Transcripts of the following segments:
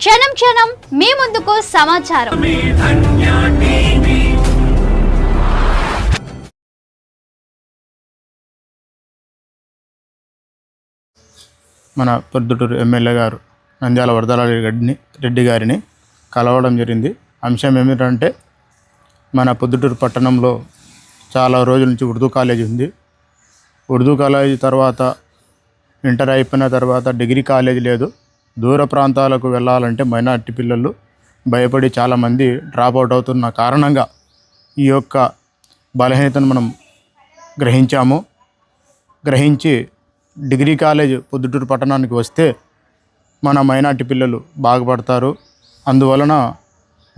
క్షణం క్షణం మీ ముందుకు సమాచారం. మన పొద్దుటూరు ఎమ్మెల్యే గారు నంద్యాల వరదల రెడ్డిని రెడ్డి గారిని కలవడం జరిగింది. అంశం ఏమిటంటే మన పొద్దుటూరు పట్టణంలో చాలా రోజుల నుంచి ఉర్దూ కాలేజీ ఉంది. ఉర్దూ కాలేజీ తర్వాత ఇంటర్ అయిపోయిన తర్వాత డిగ్రీ కాలేజీ లేదు. దూర ప్రాంతాలకు వెళ్ళాలంటే మైనార్టీ పిల్లలు భయపడి చాలామంది డ్రాప్ అవుట్ అవుతున్న కారణంగా ఈ యొక్క బలహీనతను మనం గ్రహించాము. గ్రహించి డిగ్రీ కాలేజ్ పొద్దుటూరు పట్టణానికి వస్తే మన మైనార్టీ పిల్లలు బాగుపడతారు. అందువలన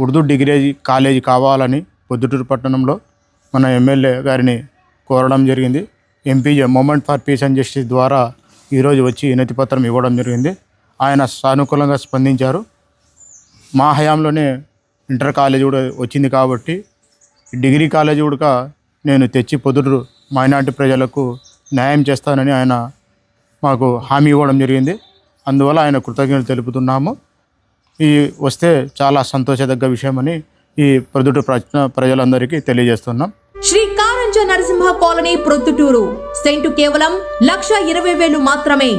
ఉర్దూ డిగ్రీ కాలేజీ కావాలని పొద్దుటూరు పట్టణంలో మన ఎమ్మెల్యే గారిని కోరడం జరిగింది. MP moment for peace and justice ద్వారా ఈరోజు వచ్చి వినతి పత్రం ఇవ్వడం జరిగింది. ఆయన సానుకూలంగా స్పందించారు. మా హయాంలోనే ఇంటర్ కాలేజ్ కూడా వచ్చింది కాబట్టి డిగ్రీ కాలేజ్ కూడా నేను తెచ్చి పొదురు మైనార్టీ ప్రజలకు న్యాయం చేస్తానని ఆయన మాకు హామీ ఇవ్వడం జరిగింది. అందువల్ల ఆయన కృతజ్ఞతలు తెలుపుతున్నాము. ఈ వస్తే చాలా సంతోషదగ్గ విషయమని ఈ ప్రొద్దుటూరు ప్రజ ప్రజలందరికీ తెలియజేస్తున్నాం. శ్రీ కారంజ నరసింహ కాలనీ ప్రొద్దుటూరు. సెంటు కేవలం లక్ష ఇరవై వేలు మాత్రమే.